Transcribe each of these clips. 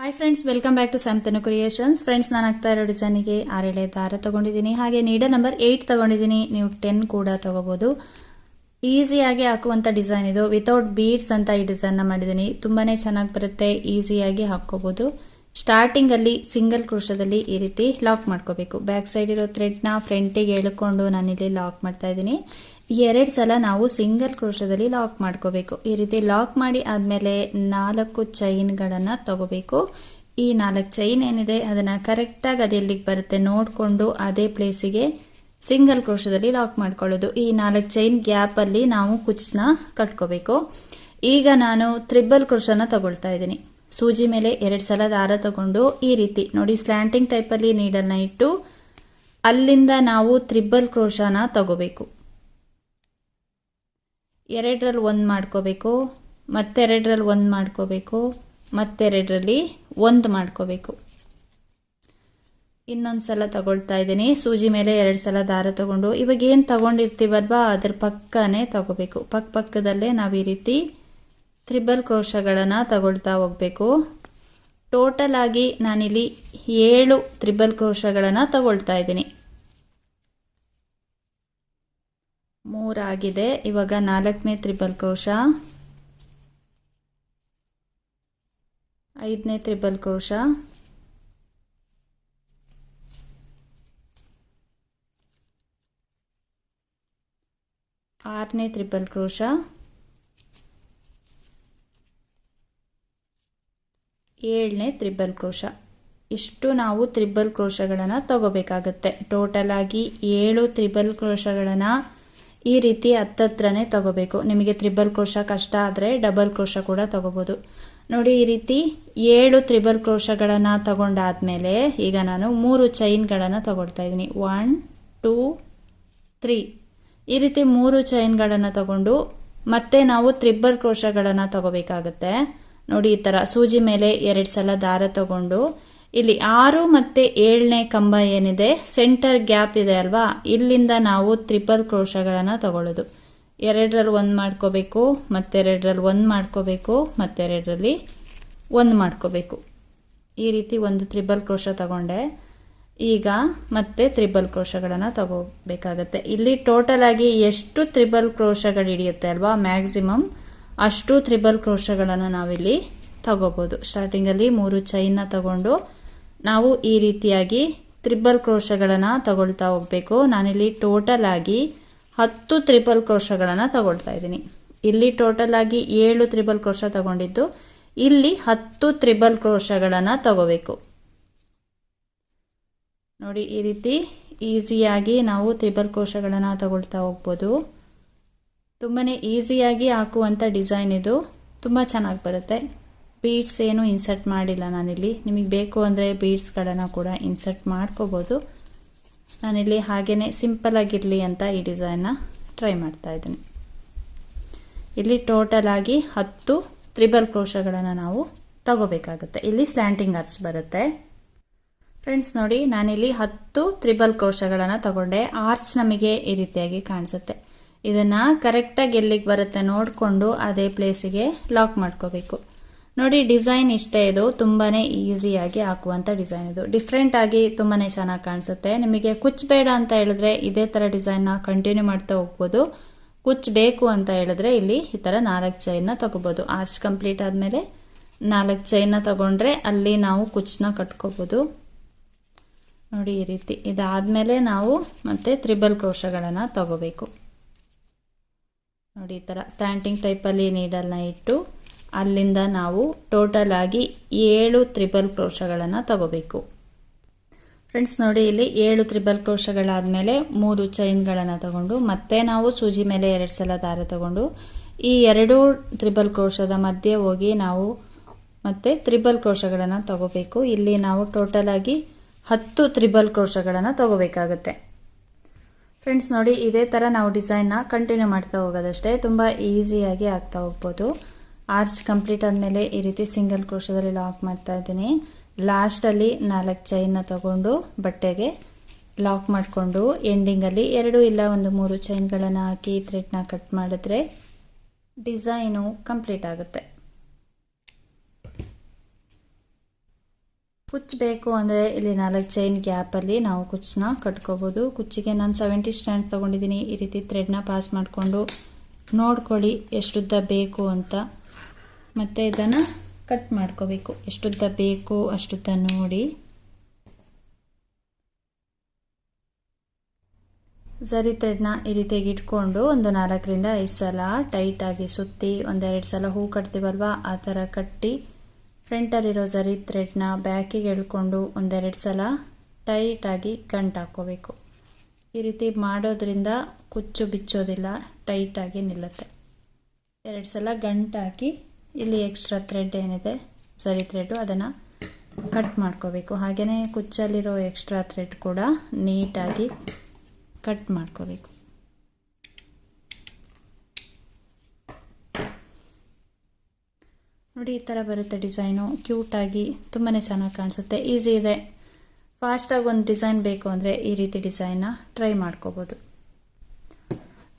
Hi friends welcome back to Samtanu creations friends ನಾನು ಆಗ್ತಾ ಇರೋ ಡಿಸೈನಿಗೆ ಆರೇಳೆ ದಾರ ತೊಗೊಂಡಿದ್ದೀನಿ. ಹಾಗೆ ನೀಡಲ್ ನಂಬರ್ ಏಯ್ಟ್ ತೊಗೊಂಡಿದ್ದೀನಿ. ನೀವು ಟೆನ್ ಕೂಡ ತೊಗೋಬೋದು. ಈಸಿಯಾಗಿ ಹಾಕುವಂಥ ಡಿಸೈನ್ ಇದು. ವಿತೌಟ್ ಬೀಡ್ಸ್ ಅಂತ ಈ ಡಿಸೈನ್ನ ಮಾಡಿದ್ದೀನಿ. ತುಂಬಾ ಚೆನ್ನಾಗಿ ಬರುತ್ತೆ. ಈಸಿಯಾಗಿ ಹಾಕ್ಕೋಬೋದು. ಸ್ಟಾರ್ಟಿಂಗಲ್ಲಿ ಸಿಂಗಲ್ ಕ್ರೋಶದಲ್ಲಿ ಈ ರೀತಿ ಲಾಕ್ ಮಾಡ್ಕೋಬೇಕು. ಬ್ಯಾಕ್ ಸೈಡ್ ಇರೋ ಥ್ರೆಡ್ನ ಫ್ರಂಟಿಗೆ ಎಳ್ಕೊಂಡು ನಾನಿಲ್ಲಿ ಲಾಕ್ ಮಾಡ್ತಾ ಇದ್ದೀನಿ. ಎರಡು ಸಲ ನಾವು ಸಿಂಗಲ್ ಕ್ರೋಶದಲ್ಲಿ ಲಾಕ್ ಮಾಡ್ಕೋಬೇಕು. ಈ ರೀತಿ ಲಾಕ್ ಮಾಡಿ ಆದಮೇಲೆ ನಾಲ್ಕು ಚೈನ್ಗಳನ್ನು ತಗೋಬೇಕು. ಈ ನಾಲ್ಕು ಚೈನ್ ಏನಿದೆ, ಅದನ್ನು ಕರೆಕ್ಟಾಗಿ ಅದು ಎಲ್ಲಿಗೆ ಬರುತ್ತೆ. ನೋಡಿಕೊಂಡು ಅದೇ ಪ್ಲೇಸಿಗೆ ಸಿಂಗಲ್ ಕ್ರೋಶದಲ್ಲಿ ಲಾಕ್ ಮಾಡ್ಕೊಳ್ಳೋದು. ಈ ನಾಲ್ಕು ಚೈನ್ ಗ್ಯಾಪಲ್ಲಿ ನಾವು ಕುಚ್ಚನ್ನ ಕಟ್ಕೋಬೇಕು. ಈಗ ನಾನು ತ್ರಿಬಲ್ ಕ್ರೋಶನ ತಗೊಳ್ತಾ ಇದ್ದೀನಿ. ಸೂಜಿ ಮೇಲೆ ಎರಡು ಸಲ ದಾರ ತಗೊಂಡು ಈ ರೀತಿ, ನೋಡಿ ಸ್ಲ್ಯಾಂಟಿಂಗ್ ಟೈಪಲ್ಲಿ ನೀಡಲ್ನ ಇಟ್ಟು ಅಲ್ಲಿಂದ ನಾವು ತ್ರಿಬಲ್ ಕ್ರೋಶನ ತಗೋಬೇಕು. ಎರಡರಲ್ಲಿ ಒಂದು ಮಾಡ್ಕೋಬೇಕು, ಮತ್ತೆರಡರಲ್ಲಿ ಒಂದು ಮಾಡ್ಕೋಬೇಕು, ಮತ್ತೆರಡರಲ್ಲಿ ಒಂದು ಮಾಡ್ಕೋಬೇಕು. ಇನ್ನೊಂದು ಸಲ ತಗೊಳ್ತಾ ಇದ್ದೀನಿ. ಸೂಜಿ ಮೇಲೆ ಎರಡು ಸಲ ದಾರ ತಗೊಂಡು, ಇವಾಗ ಏನು ತಗೊಂಡಿರ್ತೀವಲ್ವಾ, ಅದ್ರ ಪಕ್ಕನೇ ತಗೋಬೇಕು. ಪಕ್ಕ ಪಕ್ಕದಲ್ಲೇ ನಾವು ಈ ರೀತಿ ತ್ರಿಬಲ್ ಕ್ರೋಶಗಳನ್ನು ತಗೊಳ್ತಾ ಹೋಗಬೇಕು. ಟೋಟಲ್ ಆಗಿ ನಾನಿಲ್ಲಿ ಏಳು ತ್ರಿಬಲ್ ಕ್ರೋಶಗಳನ್ನು ತಗೊಳ್ತಾ ಇದ್ದೀನಿ. ಮೂರಾಗಿದೆ. ಇವಾಗ ನಾಲ್ಕನೇ ತ್ರಿಬಲ್ ಕ್ರೋಶ ಐದನೇ ತ್ರಿಬಲ್ ಕ್ರೋಶ ಆರನೇ ತ್ರಿಬಲ್ ಕ್ರೋಶ ಏಳನೇ ತ್ರಿಬಲ್ ಕ್ರೋಶ ಇಷ್ಟು ನಾವು ತ್ರಿಬಲ್ ಕ್ರೋಶಗಳನ್ನು ತಗೋಬೇಕಾಗತ್ತೆ. ಟೋಟಲ್ ಆಗಿ ಏಳು ತ್ರಿಬಲ್ ಕ್ರೋಶಗಳನ್ನು ಈ ರೀತಿ ಹತ್ತತ್ರನೇ ತಗೋಬೇಕು. ನಿಮಗೆ ತ್ರಿಬಲ್ ಕ್ರೋಶ ಕಷ್ಟ ಆದರೆ ಡಬಲ್ ಕ್ರೋಶ ಕೂಡ ತಗೋಬೋದು. ನೋಡಿ, ಈ ರೀತಿ ಏಳು ತ್ರಿಬಲ್ ಕ್ರೋಶಗಳನ್ನು ತಗೊಂಡಾದ್ಮೇಲೆ ಈಗ ನಾನು ಮೂರು ಚೈನ್ಗಳನ್ನು ತಗೊಳ್ತಾ ಇದ್ದೀನಿ. ಒನ್ ಟೂ ತ್ರೀ ಈ ರೀತಿ ಮೂರು ಚೈನ್ಗಳನ್ನು ತಗೊಂಡು ಮತ್ತೆ ನಾವು ತ್ರಿಬಲ್ ಕ್ರೋಶಗಳನ್ನು ತಗೋಬೇಕಾಗತ್ತೆ. ನೋಡಿ, ಈ ಥರ ಸೂಜಿ ಮೇಲೆ ಎರಡು ಸಲ ದಾರ ತಗೊಂಡು ಇಲ್ಲಿ ಆರು ಮತ್ತು ಏಳನೇ ಕಂಬ ಏನಿದೆ? ಸೆಂಟರ್ ಗ್ಯಾಪ್ ಇದೆ ಅಲ್ವಾ? ಇಲ್ಲಿಂದ ನಾವು ತ್ರಿಬಲ್ ಕ್ರೋಶಗಳನ್ನು ತಗೊಳ್ಳೋದು. ಎರಡರಲ್ಲಿ ಒಂದು ಮಾಡ್ಕೋಬೇಕು ಮತ್ತೆರಡರಲ್ಲಿ ಒಂದು ಮಾಡ್ಕೋಬೇಕು ಮತ್ತೆರಡರಲ್ಲಿ ಒಂದು ಮಾಡ್ಕೋಬೇಕು. ಈ ರೀತಿ ಒಂದು ತ್ರಿಬಲ್ ಕ್ರೋಶ ತಗೊಂಡೆ. ಈಗ ಮತ್ತೆ ತ್ರಿಬಲ್ ಕ್ರೋಶಗಳನ್ನು ತಗೋಬೇಕಾಗತ್ತೆ. ಇಲ್ಲಿ ಟೋಟಲ್ ಆಗಿ ಎಷ್ಟು ತ್ರಿಬಲ್ ಕ್ರೋಶಗಳು ಹಿಡಿಯುತ್ತೆ ಅಲ್ವಾ? ಮ್ಯಾಕ್ಸಿಮಮ್ ಅಷ್ಟು ತ್ರಿಬಲ್ ಕ್ರೋಶಗಳನ್ನು ನಾವಿಲ್ಲಿ ತಗೋಬೋದು. ಸ್ಟಾರ್ಟಿಂಗಲ್ಲಿ ಮೂರು ಚೈನ್ನ ತಗೊಂಡು ನಾವು ಈ ರೀತಿಯಾಗಿ ತ್ರಿಬಲ್ ಕ್ರೋಶಗಳನ್ನು ತಗೊಳ್ತಾ ಹೋಗಬೇಕು. ನಾನಿಲ್ಲಿ ಟೋಟಲ್ ಆಗಿ ಹತ್ತು ತ್ರಿಬಲ್ ಕ್ರೋಶಗಳನ್ನು ತಗೊಳ್ತಾ ಇದ್ದೀನಿ. ಇಲ್ಲಿ ಟೋಟಲ್ ಆಗಿ ಏಳು ತ್ರಿಬಲ್ ಕ್ರೋಶ ತಗೊಂಡಿದ್ದು, ಇಲ್ಲಿ ಹತ್ತು ತ್ರಿಬಲ್ ಕ್ರೋಶಗಳನ್ನು ತಗೋಬೇಕು. ನೋಡಿ, ಈ ರೀತಿ ಈಸಿಯಾಗಿ ನಾವು ತ್ರಿಬಲ್ ಕ್ರೋಶಗಳನ್ನು ತಗೊಳ್ತಾ ಹೋಗ್ಬೋದು. ತುಂಬಾ ಈಸಿಯಾಗಿ ಹಾಕುವಂಥ ಡಿಸೈನ್ ಇದು. ತುಂಬ ಚೆನ್ನಾಗಿ ಬರುತ್ತೆ. ಬೀಡ್ಸ್ ಏನು ಇನ್ಸರ್ಟ್ ಮಾಡಿಲ್ಲ ನಾನಿಲ್ಲಿ. ನಿಮಗೆ ಬೇಕು ಅಂದರೆ ಬೀಡ್ಸ್ಗಳನ್ನು ಕೂಡ ಇನ್ಸರ್ಟ್ ಮಾಡ್ಕೋಬೋದು. ನಾನಿಲ್ಲಿ ಹಾಗೇ ಸಿಂಪಲ್ ಆಗಿರಲಿ ಅಂತ ಈ ಡಿಸೈನ್ನ ಟ್ರೈ ಮಾಡ್ತಾ ಇದ್ದೀನಿ. ಇಲ್ಲಿ ಟೋಟಲ್ ಆಗಿ ಹತ್ತು ತ್ರಿಬಲ್ ಕ್ರೋಶಗಳನ್ನು ನಾವು ತಗೋಬೇಕಾಗುತ್ತೆ. ಇಲ್ಲಿ ಸ್ಲ್ಯಾಂಟಿಂಗ್ ಆರ್ಚ್ ಬರುತ್ತೆ. ಫ್ರೆಂಡ್ಸ್ ನೋಡಿ, ನಾನಿಲ್ಲಿ ಹತ್ತು ತ್ರಿಬಲ್ ಕ್ರೋಶಗಳನ್ನು ತಗೊಂಡೆ. ಆರ್ಚ್ ನಮಗೆ ಈ ರೀತಿಯಾಗಿ ಕಾಣಿಸುತ್ತೆ. ಇದನ್ನು ಕರೆಕ್ಟಾಗಿ ಎಲ್ಲಿಗೆ ಬರುತ್ತೆ ನೋಡಿಕೊಂಡು ಅದೇ ಪ್ಲೇಸಿಗೆ ಲಾಕ್ ಮಾಡ್ಕೋಬೇಕು. ನೋಡಿ, ಡಿಸೈನ್ ಇಷ್ಟೇ ಇದು. ತುಂಬಾ ಈಸಿಯಾಗಿ ಹಾಕುವಂಥ ಡಿಸೈನ್ ಇದು. ಡಿಫ್ರೆಂಟ್ ಆಗಿ ತುಂಬಾ ಚೆನ್ನಾಗಿ ಕಾಣಿಸುತ್ತೆ. ನಿಮಗೆ ಕುಚ್ ಬೇಡ ಅಂತ ಹೇಳಿದ್ರೆ ಇದೇ ಥರ ಡಿಸೈನ್ನ ಕಂಟಿನ್ಯೂ ಮಾಡ್ತಾ ಹೋಗ್ಬೋದು. ಕುಚ್ ಬೇಕು ಅಂತ ಹೇಳಿದ್ರೆ ಇಲ್ಲಿ ಈ ಥರ ನಾಲ್ಕು ಚೈನ್ನ ತೊಗೋಬೋದು. ಆರ್ಚ್ ಕಂಪ್ಲೀಟ್ ಆದಮೇಲೆ ನಾಲ್ಕು ಚೈನ್ನ ತೊಗೊಂಡ್ರೆ ಅಲ್ಲಿ ನಾವು ಕುಚ್ಚನ್ನ ಕಟ್ಕೋಬೋದು. ನೋಡಿ, ಈ ರೀತಿ. ಇದಾದಮೇಲೆ ನಾವು ಮತ್ತೆ ತ್ರಿಬಲ್ ಕ್ರೋಶಗಳನ್ನು ತಗೋಬೇಕು. ನೋಡಿ, ಈ ಥರ ಸ್ಟ್ಯಾಂಟಿಂಗ್ ಟೈಪಲ್ಲಿ ನೀಡಲ್ನ ಇಟ್ಟು ಅಲ್ಲಿಂದ ನಾವು ಟೋಟಲ್ ಆಗಿ ಏಳು ತ್ರಿಬಲ್ ಕ್ರೋಶಗಳನ್ನು ತಗೋಬೇಕು. ಫ್ರೆಂಡ್ಸ್ ನೋಡಿ, ಇಲ್ಲಿ ಏಳು ತ್ರಿಬಲ್ ಕ್ರೋಶಗಳಾದಮೇಲೆ ಮೂರು ಚೈನ್ಗಳನ್ನು ತಗೊಂಡು, ಮತ್ತೆ ನಾವು ಸೂಜಿ ಮೇಲೆ ಎರಡು ಸಲ ದಾರ ತಗೊಂಡು, ಈ ಎರಡು ತ್ರಿಬಲ್ ಕ್ರೋಶದ ಮಧ್ಯೆ ಹೋಗಿ ನಾವು ಮತ್ತೆ ತ್ರಿಬಲ್ ಕ್ರೋಶಗಳನ್ನು ತಗೋಬೇಕು. ಇಲ್ಲಿ ನಾವು ಟೋಟಲ್ ಆಗಿ ಹತ್ತು ತ್ರಿಬಲ್ ಕ್ರೋಶಗಳನ್ನು ತಗೋಬೇಕಾಗುತ್ತೆ. ಫ್ರೆಂಡ್ಸ್ ನೋಡಿ, ಇದೇ ಥರ ನಾವು ಡಿಸೈನ್ನ ಕಂಟಿನ್ಯೂ ಮಾಡ್ತಾ ಹೋಗೋದಷ್ಟೇ. ತುಂಬ ಈಸಿಯಾಗಿ ಆಗ್ತಾ ಹೋಗ್ಬೋದು. ಆರ್ಚ್ ಕಂಪ್ಲೀಟ್ ಆದಮೇಲೆ ಈ ರೀತಿ ಸಿಂಗಲ್ ಕ್ರೋಶದಲ್ಲಿ ಲಾಕ್ ಮಾಡ್ತಾ ಇದ್ದೀನಿ. ಲಾಸ್ಟಲ್ಲಿ ನಾಲ್ಕು ಚೈನ್ನ ತಗೊಂಡು ಬಟ್ಟೆಗೆ ಲಾಕ್ ಮಾಡಿಕೊಂಡು ಎಂಡಿಂಗಲ್ಲಿ ಎರಡು ಇಲ್ಲ ಒಂದು ಮೂರು ಚೈನ್ಗಳನ್ನು ಹಾಕಿ ಥ್ರೆಡ್ನ ಕಟ್ ಮಾಡಿದ್ರೆ ಡಿಸೈನು ಕಂಪ್ಲೀಟ್ ಆಗುತ್ತೆ. ಕುಚ್ಚು ಬೇಕು ಅಂದರೆ ಇಲ್ಲಿ ನಾಲ್ಕು ಚೈನ್ ಗ್ಯಾಪಲ್ಲಿ ನಾವು ಕುಚ್ಚನ್ನ ಕಟ್ಕೋಬೋದು. ಕುಚ್ಚಿಗೆ ನಾನು ಸೆವೆಂಟಿ ಸ್ಟ್ಯಾಂಡ್ ತೊಗೊಂಡಿದ್ದೀನಿ. ಈ ರೀತಿ ಥ್ರೆಡ್ನ ಪಾಸ್ ಮಾಡಿಕೊಂಡು ನೋಡ್ಕೊಳ್ಳಿ ಎಷ್ಟುದ್ದ ಬೇಕು ಅಂತ. ಮತ್ತು ಇದನ್ನು ಕಟ್ ಮಾಡ್ಕೋಬೇಕು. ಎಷ್ಟುದ್ದ ಬೇಕು ಅಷ್ಟುದ್ದ ನೋಡಿ. ಸರಿ ಥ್ರೆಡ್ನ ಈ ರೀತಿಯಾಗಿ ಇಟ್ಕೊಂಡು ಒಂದು ನಾಲ್ಕರಿಂದ ಐದು ಸಲ ಟೈಟಾಗಿ ಸುತ್ತಿ ಒಂದೆರಡು ಸಲ ಹೂ ಕಟ್ತೀವಲ್ವ? ಆ ಥರ ಕಟ್ಟಿ ಫ್ರಂಟಲ್ಲಿರೋ ಸರಿ ಥ್ರೆಡ್ನ ಬ್ಯಾಕಿಗೆ ಎಳ್ಕೊಂಡು ಒಂದೆರಡು ಸಲ ಟೈಟಾಗಿ ಗಂಟು ಹಾಕ್ಕೋಬೇಕು. ಈ ರೀತಿ ಮಾಡೋದ್ರಿಂದ ಕುಚ್ಚು ಬಿಚ್ಚೋದಿಲ್ಲ ಟೈಟಾಗಿ ನಿಲ್ಲುತ್ತೆ. ಎರಡು ಸಲ ಗಂಟು ಹಾಕಿ ಇಲ್ಲಿ ಎಕ್ಸ್ಟ್ರಾ ಥ್ರೆಡ್ ಏನಿದೆ, ಸರಿ ಥ್ರೆಡ್ಡು ಅದನ್ನು ಕಟ್ ಮಾಡ್ಕೋಬೇಕು. ಹಾಗೆಯೇ ಕುಚ್ಚಲ್ಲಿರೋ ಎಕ್ಸ್ಟ್ರಾ ಥ್ರೆಡ್ ಕೂಡ ನೀಟಾಗಿ ಕಟ್ ಮಾಡ್ಕೋಬೇಕು. ನೋಡಿ ಈ ಥರ ಬರುತ್ತೆ ಡಿಸೈನು. ಕ್ಯೂಟಾಗಿ ತುಂಬಾ ಚೆನ್ನಾಗಿ ಕಾಣಿಸುತ್ತೆ. ಈಸಿ ಇದೆ. ಫಾಸ್ಟಾಗಿ ಒಂದು ಡಿಸೈನ್ ಬೇಕು ಅಂದರೆ ಈ ರೀತಿ ಡಿಸೈನ್ನ ಟ್ರೈ ಮಾಡ್ಕೋಬೋದು.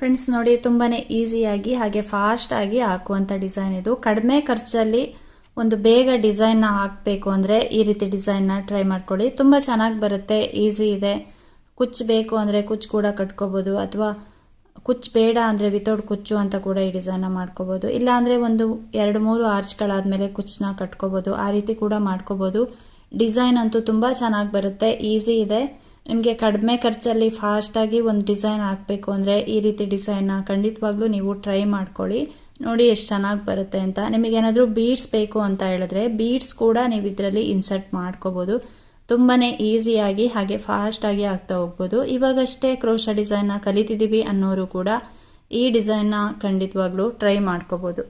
ಫ್ರೆಂಡ್ಸ್ ನೋಡಿ ತುಂಬಾ ಈಸಿಯಾಗಿ ಹಾಗೆ ಫಾಸ್ಟಾಗಿ ಹಾಕುವಂಥ ಡಿಸೈನ್ ಇದು. ಕಡಿಮೆ ಖರ್ಚಲ್ಲಿ ಒಂದು ಬೇಗ ಡಿಸೈನ್ನ ಹಾಕಬೇಕು ಅಂದರೆ ಈ ರೀತಿ ಡಿಸೈನ್ನ ಟ್ರೈ ಮಾಡ್ಕೊಳ್ಳಿ. ತುಂಬ ಚೆನ್ನಾಗಿ ಬರುತ್ತೆ ಈಸಿ ಇದೆ. ಕುಚ್ಚು ಬೇಕು ಅಂದರೆ ಕುಚ್ಚು ಕೂಡ ಕಟ್ಕೋಬೋದು, ಅಥವಾ ಕುಚ್ಚು ಬೇಡ ಅಂದರೆ ವಿತೌಟ್ ಕುಚ್ಚು ಅಂತ ಕೂಡ ಈ ಡಿಸೈನ್ನ ಮಾಡ್ಕೋಬೋದು. ಇಲ್ಲಾಂದರೆ ಒಂದು ಎರಡು ಮೂರು ಆರ್ಚ್ಗಳಾದಮೇಲೆ ಕುಚ್ಚನ್ನ ಕಟ್ಕೋಬೋದು. ಆ ರೀತಿ ಕೂಡ ಮಾಡ್ಕೋಬೋದು. ಡಿಸೈನ್ ಅಂತೂ ತುಂಬ ಚೆನ್ನಾಗಿ ಬರುತ್ತೆ ಈಸಿ ಇದೆ. ನಿಮಗೆ ಕಡಿಮೆ ಖರ್ಚಲ್ಲಿ ಫಾಸ್ಟಾಗಿ ಒಂದು ಡಿಸೈನ್ ಹಾಕಬೇಕು ಅಂದರೆ ಈ ರೀತಿ ಡಿಸೈನ್ನ ಖಂಡಿತವಾಗ್ಲೂ ನೀವು ಟ್ರೈ ಮಾಡ್ಕೊಳ್ಳಿ. ನೋಡಿ ಎಷ್ಟು ಚೆನ್ನಾಗಿ ಬರುತ್ತೆ ಅಂತ. ನಿಮಗೇನಾದರೂ ಬೀಡ್ಸ್ ಬೇಕು ಅಂತ ಹೇಳಿದ್ರೆ ಬೀಡ್ಸ್ ಕೂಡ ನೀವು ಇದರಲ್ಲಿ ಇನ್ಸರ್ಟ್ ಮಾಡ್ಕೋಬೋದು. ತುಂಬಾ ಈಸಿಯಾಗಿ ಹಾಗೆ ಫಾಸ್ಟಾಗಿ ಆಗ್ತಾ ಹೋಗ್ಬೋದು. ಇವಾಗಷ್ಟೇ ಕ್ರೋಶ ಡಿಸೈನ್ನ ಕಲಿತಿದ್ದೀವಿ ಅನ್ನೋರು ಕೂಡ ಈ ಡಿಸೈನ್ನ ಖಂಡಿತವಾಗ್ಲೂ ಟ್ರೈ ಮಾಡ್ಕೋಬೋದು.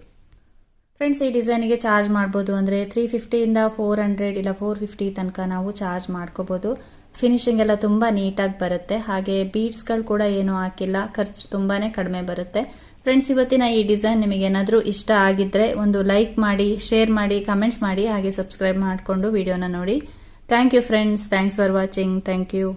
ಫ್ರೆಂಡ್ಸ್ ಈ ಡಿಸೈನಿಗೆ ಚಾರ್ಜ್ ಮಾಡ್ಬೋದು ಅಂದರೆ ತ್ರೀ ಫಿಫ್ಟಿಯಿಂದ ಫೋರ್ ಹಂಡ್ರೆಡ್ ಇಲ್ಲ ಫೋರ್ ಫಿಫ್ಟಿ ತನಕ ನಾವು ಚಾರ್ಜ್ ಮಾಡ್ಕೋಬೋದು. ಫಿನಿಶಿಂಗ್ ಎಲ್ಲ ತುಂಬ ನೀಟಾಗಿ ಬರುತ್ತೆ. ಹಾಗೆ ಬೀಡ್ಸ್ಗಳು ಕೂಡ ಏನೂ ಹಾಕಿಲ್ಲ. ಖರ್ಚು ತುಂಬಾ ಕಡಿಮೆ ಬರುತ್ತೆ. ಫ್ರೆಂಡ್ಸ್ ಇವತ್ತಿನ ಈ ಡಿಸೈನ್ ನಿಮಗೇನಾದರೂ ಇಷ್ಟ ಆಗಿದ್ದರೆ ಒಂದು ಲೈಕ್ ಮಾಡಿ ಶೇರ್ ಮಾಡಿ ಕಮೆಂಟ್ಸ್ ಮಾಡಿ ಹಾಗೆ ಸಬ್ಸ್ಕ್ರೈಬ್ ಮಾಡಿಕೊಂಡು ವಿಡಿಯೋನ ನೋಡಿ. Thank you friends thanks for watching thank you